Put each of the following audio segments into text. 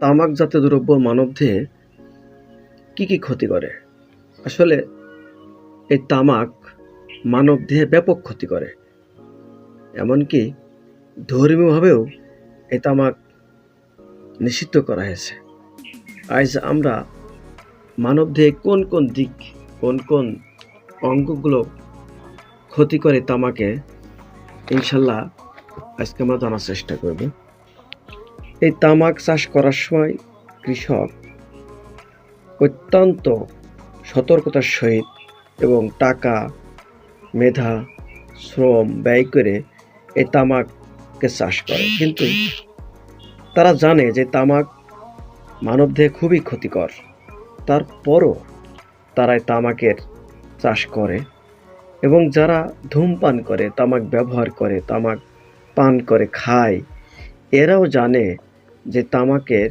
তামাক জাতীয় দ্রব্য মানবদেহে কি কি ক্ষতি করে? আসলে এই তামাক মানবদেহে ব্যাপক ক্ষতি করে। এমনকি ধর্মীয়ভাবেও এই তামাক নিষিদ্ধ করা হয়েছে। আজ আমরা মানবদেহে কোন কোন দিক, কোন কোন অঙ্গগুলো ক্ষতি করে তামাকে, ইনশাল্লাহ আজকে আমরা জানার চেষ্টা করব। এই তামাক চাষ করার সময় কৃষক অত্যন্ত সতর্কতার সহিত এবং টাকা, মেধা, শ্রম ব্যয় করে এই তামাককে চাষ করে। কিন্তু তারা জানে যে তামাক মানবদেহে খুবই ক্ষতিকর। তারপরও তারা তামাকের চাষ করে এবং যারা ধূমপান করে, তামাক ব্যবহার করে, তামাক পান করে, খায়, এরাও জানে যে তামাকের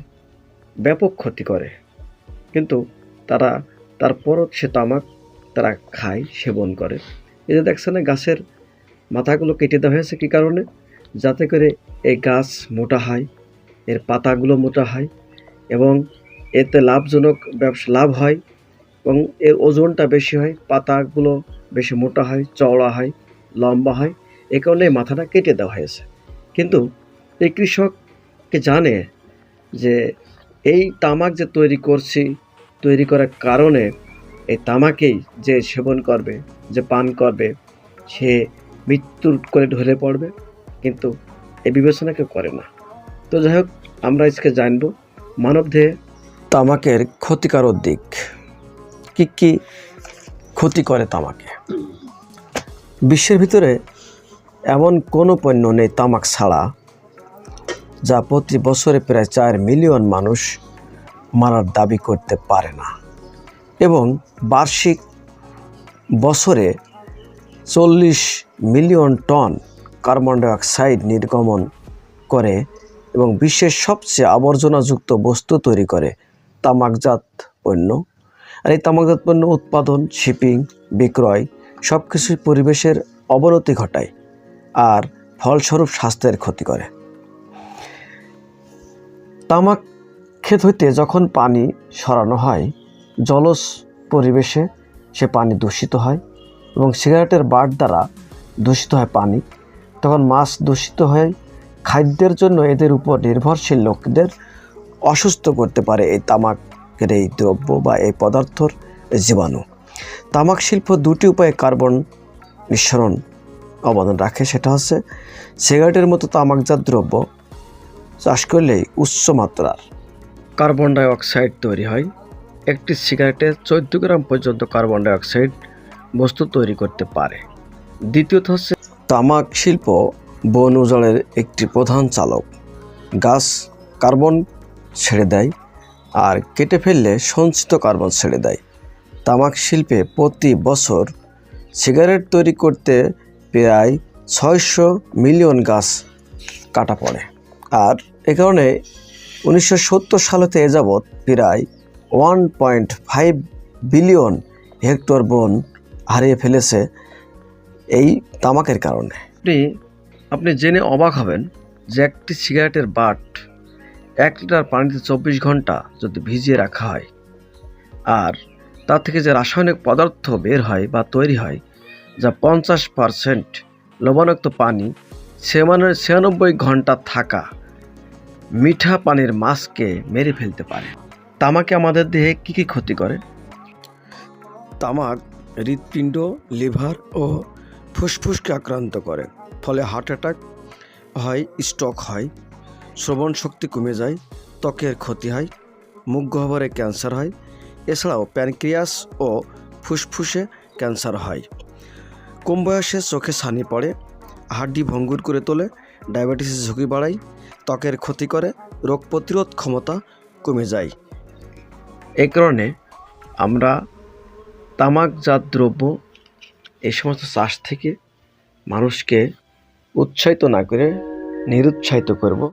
ব্যাপক ক্ষতি করে। কিন্তু তারা তারপরও সে তামাক তারা খায়, সেবন করে। এই যে দেখছে না, গাছের মাথাগুলো কেটে দেওয়া হয়েছে কী কারণে? যাতে করে এই গাছ মোটা হয়, এর পাতাগুলো মোটা হয় এবং এতে লাভজনক ব্যবসা, লাভ হয় এবং এর ওজনটা বেশি হয়, পাতাগুলো বেশি মোটা হয়, চওড়া হয়, লম্বা হয়। এ কারণে মাথাটা কেটে দেওয়া হয়েছে। কিন্তু এই কৃষককে জানে যে এই তামাক যে তৈরি করছি, তৈরি করার কারণে এই তামাকেই যে সেবন করবে, যে পান করবে, সে মৃত্যুর করে ঢলে পড়বে, কিন্তু এই বিবেচনা কেউ করে না। তো যাই হোক, আমরা আজকে জানব মানবদেহে তামাকের ক্ষতিকারক দিক। কি কি ক্ষতি করে তামাকে? বিশ্বের ভিতরে এমন কোনো পণ্য নেই তামাক ছাড়া যা প্রতি বছরে প্রায় চার মিলিয়ন মানুষ মারার দাবি করতে পারে না। এবং বার্ষিক বছরে চল্লিশ মিলিয়ন টন কার্বন ডাইঅক্সাইড নির্গমন করে এবং বিশ্বের সবচেয়ে আবর্জনাযুক্ত বস্তু তৈরি করে, তামাকজাত পণ্য। আর এই তামাকজাত পণ্য উৎপাদন, শিপিং, বিক্রয় সব কিছুই পরিবেশের অবনতি ঘটায় আর ফলস্বরূপ স্বাস্থ্যের ক্ষতি করে। তামাক ক্ষেত হইতে যখন পানি সরানো হয়, জলজ পরিবেশে সে পানি দূষিত হয় এবং সিগারেটের বাট দ্বারা দূষিত হয় পানি। তখন মাছ দূষিত হয় খাদ্যের জন্য এদের উপর নির্ভরশীল লোকদের অসুস্থ করতে পারে এই তামাকের এই দ্রব্য বা এই পদার্থর জীবাণু। তামাক শিল্প দুটি উপায়ে কার্বন নিঃসরণ অবদান রাখে, সেটা হচ্ছে সিগারেটের মতো তামাকজাত দ্রব্য চাষ করলেই উচ্চ মাত্রার। কার্বন ডাই অক্সাইড তৈরি হয়। একটি সিগারেটে চোদ্দ গ্রাম পর্যন্ত কার্বন ডাইঅক্সাইড বস্তু তৈরি করতে পারে। দ্বিতীয়ত হচ্ছে তামাক শিল্প বন উজাড়ের একটি প্রধান চালক। গাছ কার্বন ছেড়ে দেয় আর কেটে ফেললে সঞ্চিত কার্বন ছেড়ে দেয়। তামাক শিল্পে প্রতি বছর সিগারেট তৈরি করতে প্রায় ছয়শো মিলিয়ন গাছ কাটা পড়ে। আর এ কারণে উনিশশো সত্তর সালেতে যাবৎ প্রায় one point five billion hectare বন হারিয়ে ফেলেছে এই তামাকের কারণে। আপনি আপনি জেনে অবাক হবেন যে একটি সিগারেটের বাট এক লিটার পানিতে চব্বিশ ঘণ্টা যদি ভিজিয়ে রাখা হয় আর তার থেকে যে রাসায়নিক পদার্থ বের হয় বা তৈরি হয়, যা পঞ্চাশ পারসেন্ট লবণাক্ত পানি ছিয়ানব্বই ঘণ্টা থাকা মিঠা পানির মাছকে মেরে ফেলতে পারে। তামাকে আমাদের দেহে কী কী ক্ষতি করে? তামাক, হৃৎপিণ্ড, লিভার ও ফুসফুসকে আক্রান্ত করে, ফলে হার্ট অ্যাটাক হয়, স্ট্রোক হয়, শ্রবণ শক্তি কমে যায়, ত্বকের ক্ষতি হয়, মুখ গহ্বরে ক্যান্সার হয়, এছাড়াও প্যানক্রিয়াস ও ফুসফুসে ক্যান্সার হয়। কম বয়সে চোখে ছানি পড়ে হাড্ডি ভঙ্গুর করে তোলে, ডায়াবেটিসের ঝুঁকি বাড়ায়, ত্বকের ক্ষতি করে, রোগ প্রতিরোধ ক্ষমতা কমে যায়। এ কারণে আমরা তামাকজাত দ্রব্য এই সমস্ত চাষ থেকে মানুষকে উৎসাহিত না করে নিরুৎসাহিত করব।